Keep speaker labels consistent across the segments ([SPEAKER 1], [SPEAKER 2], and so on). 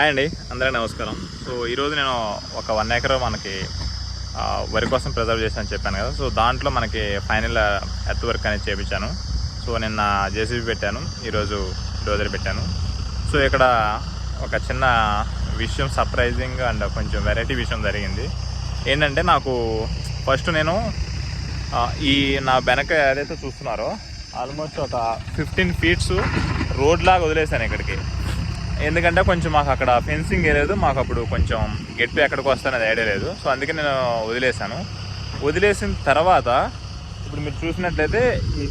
[SPEAKER 1] Hi అండి అందరికీ నమస్కారం. సో ఈరోజు నేను ఒక వన్ ఎకర్ మనకి వరి కోసం ప్రిజర్వ్ చేశాను చెప్పాను కదా. సో దాంట్లో మనకి ఫైనల్ ఎర్త్ వర్క్ అనేది చేయించాను సో నిన్న జేసీబీ పెట్టాను ఈరోజు డోజర్ పెట్టాను. సో ఇక్కడ ఒక చిన్న విషయం సర్ప్రైజింగ్ అండ్ కొంచెం వెరైటీ విషయం జరిగింది. ఏంటంటే నాకు ఫస్ట్ నేను ఈ నా వెనక ఏదైతే చూస్తున్నారో ఆల్మోస్ట్ ఒక ఫిఫ్టీన్ ఫీట్స్ రోడ్ లాగా వదిలేశాను ఇక్కడికి. ఎందుకంటే కొంచెం మాకు అక్కడ ఫెన్సింగ్ లేదు మాకు అప్పుడు కొంచెం గెట్టు ఎక్కడికి వస్తానది ఐడియా లేదు. సో అందుకే నేను వదిలేశాను. వదిలేసిన తర్వాత ఇప్పుడు మీరు చూసినట్లయితే ఈ-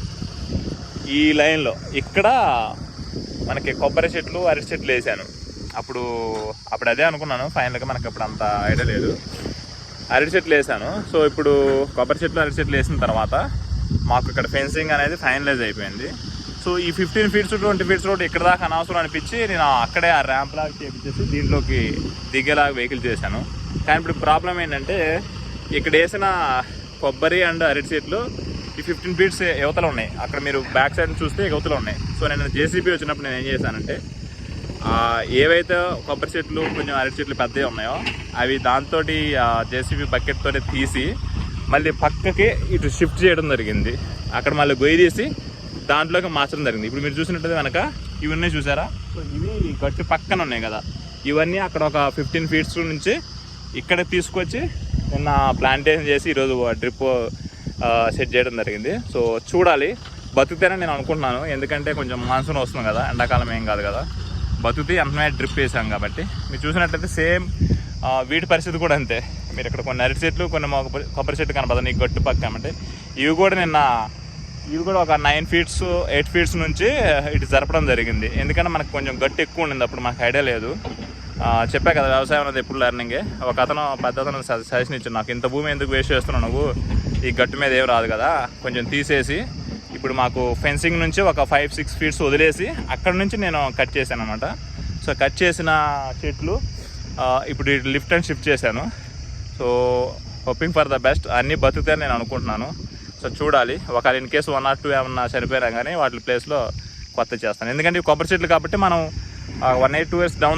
[SPEAKER 1] ఈ లైన్లో ఇక్కడ మనకి కొబ్బరి చెట్లు అరటి చెట్లు వేసాను. అప్పుడు అప్పుడు అదే అనుకున్నాను. ఫైనల్గా మనకి అప్పుడు అంత ఐడియా లేదు. అరటి చెట్లు వేసాను. సో ఇప్పుడు కొబ్బరి చెట్లు అరటి చెట్లు వేసిన తర్వాత మాకు ఇక్కడ ఫెన్సింగ్ అనేది ఫైనలైజ్ అయిపోయింది. సో ఈ fifteen feets twenty feets road ఇక్కడ దాకా అనవసరం అనిపించి నేను అక్కడే ఆ ర్యాంప్ లాగా చేపించేసి దీంట్లోకి దిగేలాగా వెహికల్ చేశాను. కానీ ఇప్పుడు ప్రాబ్లం ఏంటంటే ఇక్కడ వేసిన కొబ్బరి అండ్ అరటి సీట్లు ఈ ఫిఫ్టీన్ ఫీట్స్ యువతలు ఉన్నాయి. అక్కడ మీరు బ్యాక్ సైడ్ చూస్తే యువతలు ఉన్నాయి. సో నేను జేసీబీ వచ్చినప్పుడు నేను ఏం చేశానంటే ఏవైతే కొబ్బరి చెట్లు కొంచెం అరటి చెట్లు పెద్దవి ఉన్నాయో అవి దాంతో జేసీబీ బకెట్ తోటి తీసి మళ్ళీ పక్కకి ఇటు షిఫ్ట్ చేయడం జరిగింది. అక్కడ మళ్ళీ గొయ్యి తీసి దాంట్లోకి మార్చడం జరిగింది. ఇప్పుడు మీరు చూసినట్టు వెనక ఇవన్నీ చూసారా? సో ఇవి గట్టి పక్కన ఉన్నాయి కదా. ఇవన్నీ అక్కడ ఒక ఫిఫ్టీన్ ఫీట్స్ నుంచి ఇక్కడ తీసుకొచ్చి నిన్న ప్లాంటేషన్ చేసి ఈరోజు డ్రిప్ సెట్ చేయడం జరిగింది. సో చూడాలి. బతుకుతేనే నేను అనుకుంటున్నాను. ఎందుకంటే కొంచెం మాన్సూన్ వస్తుంది కదా. ఎండాకాలం ఏం కాదు కదా. బతుకుతే వెంటనే డ్రిప్ వేసాం కాబట్టి. మీరు చూసినట్లయితే సేమ్ వీటి పరిస్థితి కూడా అంతే. మీరు ఇక్కడ కొన్ని అరటి చెట్లు కొన్ని కొబ్బరి చెట్లు కనపడదు నీకు గట్టు పక్క అంటే ఇవి కూడా నిన్న ఇది కూడా ఒక నైన్ ఫీట్స్ ఎయిట్ ఫీట్స్ నుంచి ఇటు జరపడం జరిగింది. ఎందుకంటే మనకు కొంచెం గట్టి ఎక్కువ ఉండింది అప్పుడు మాకు ఐడియా లేదు. చెప్పా కదా వ్యవసాయం అనేది ఎప్పుడు లెర్నింగే ఒక అతను పెద్ద అతను సజెషన్ ఇచ్చాను నాకు ఇంత భూమి ఎందుకు వేస్ట్ చేస్తున్నావు నువ్వు? ఈ గట్టు మీద ఏం రాదు కదా. కొంచెం తీసేసి ఇప్పుడు మాకు ఫెన్సింగ్ నుంచి ఒక ఫైవ్ సిక్స్ ఫీట్స్ వదిలేసి అక్కడ నుంచి నేను కట్ చేశాను అనమాట సో కట్ చేసిన చెట్లు ఇప్పుడు ఇటు లిఫ్ట్ అండ్ షిఫ్ట్ చేశాను. So hoping for the best అన్నీ బతుకుతాయని నేను అనుకుంటున్నాను. సో చూడాలి. ఒకవేళ in case one or two ఏమన్నా చనిపోయినా కానీ వాటి ప్లేస్లో కొత్త చేస్తాను. ఎందుకంటే కొబ్బరి చెట్లు కాబట్టి మనం one eight two years down